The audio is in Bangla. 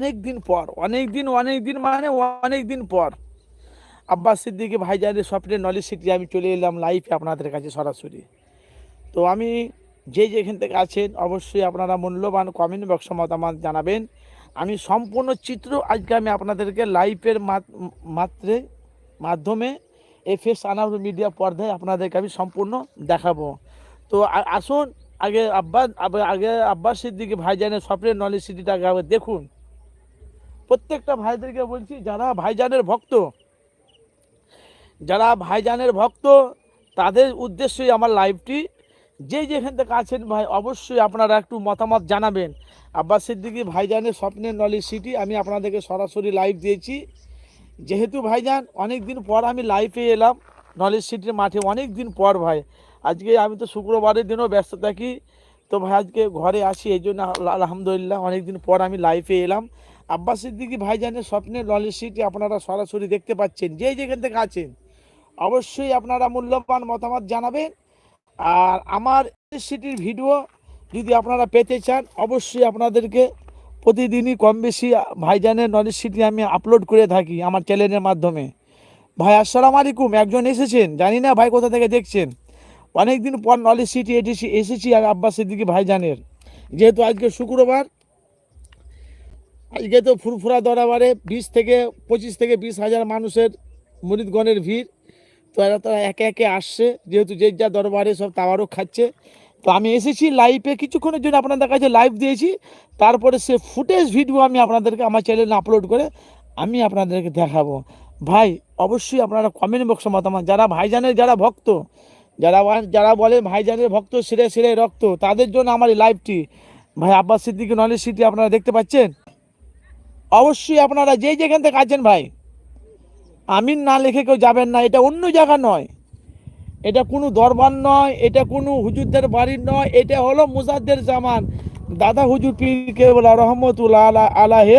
অনেক দিন পর, অনেক দিন অনেক দিন মানে অনেক দিন পর। আব্বাস সিদ্দিকি ভাইজানের স্বপ্নের নলেজ সিটি আমি চলে এলাম লাইভে আপনাদের কাছে সরাসরি। তো আমি যে যেখান থেকে আছেন, অবশ্যই আপনারা মূল্যবান কমেন্ট বক্সে মতামত জানাবেন। আমি সম্পূর্ণ চিত্র আজকে আমি আপনাদেরকে লাইভের মাত্রে, মাধ্যমে এফ এস মিডিয়া পর্দায় আপনাদেরকে আমি সম্পূর্ণ দেখাবো। তো আসুন, আগে আব্বাস আগে আব্বাস সিদ্দিকি ভাইজানের স্বপ্নের নলেজ সিটিটাকে দেখুন। প্রত্যেকটা ভাইদেরকে বলছি, যারা ভাইজানের ভক্ত, যারা ভাইজানের ভক্ত, তাদের উদ্দেশ্যেই আমার লাইভটি। যে যেখান থেকে আছেন ভাই, অবশ্যই আপনারা একটু মতামত জানাবেন। আব্বাস সিদ্দিকি ভাইজানের স্বপ্নের নলেজ সিটি, আমি আপনাদেরকে সরাসরি লাইভ দিয়েছি। যেহেতু ভাইজান অনেক দিন পর আমি লাইভে এলাম নলেজ সিটির মাঠে অনেক দিন পর ভাই। আজকে আমি তো শুক্রবারের দিনও ব্যস্ত থাকি। তো ভাই, আজকে ঘরে আসি, এই জন্য আল- আলহামদুলিল্লাহ অনেক দিন পর আমি লাইভে এলাম। আব্বাস সিদ্দিকি ভাইজানের স্বপ্নের নলেজ সিটি আপনারা সরাসরি দেখতে পাচ্ছেন যে যেখান থেকে আছেন। অবশ্যই আপনারা মূল্যবান মতামত জানাবেন। আর আমার সিটির ভিডিও যদি আপনারা পেতে চান, অবশ্যই আপনাদেরকে প্রতিদিনই কম বেশি ভাইজানের নলেজ সিটি আমি আপলোড করে থাকি আমার চ্যানেলের মাধ্যমে। ভাই, আসসালাম আলাইকুম। একজন এসেছেন, জানি না ভাই কোথা থেকে দেখছেন। অনেক দিন পর নলেজ সিটি এসেছি এসেছি আর আব্বাস সিদ্দিকি ভাইজানের। যেহেতু আজকে শুক্রবার আজকে তো ফুরফুরা দরবারে বিশ থেকে পঁচিশ থেকে বিশ হাজার মানুষের মুরিদগণের ভিড়। তো এরা তারা একে একে আসছে, যেহেতু যে যা দরবারে সব তাওয়ারও খাচ্ছে। তো আমি এসেছি লাইভে কিছুক্ষণের জন্য আপনাদের কাছে লাইভ দিয়েছি। তারপরে সে ফুটেজ ভিডিও আমি আপনাদেরকে, আমার চ্যানেলে আপলোড করে আমি আপনাদেরকে দেখাবো। ভাই, অবশ্যই আপনারা কমেন্ট বক্সে মতামত, যারা ভাইজানের, যারা ভক্ত, যারা যারা বলে ভাইজানের ভক্ত সিরে সিরে রক্ত, তাদের জন্য আমার এই লাইভটি ভাই, আব্বাস সিদ্দিকি, নলেজ সিটি, আপনারা দেখতে পাচ্ছেন? অবশ্যই আপনারা যেই যেখান থেকে আছেন ভাই, আমিন না লিখে কেউ যাবেন না, এটা অন্য জায়গা নয়। এটা কোনো দরবার নয়, এটা কোনো হুজুরদের বাড়ির নয়, এটা হলো মুজাদ্দের জামান। দাদা হুজুর পীর কেবলা রহমতুল্লাহ আলা আলাহে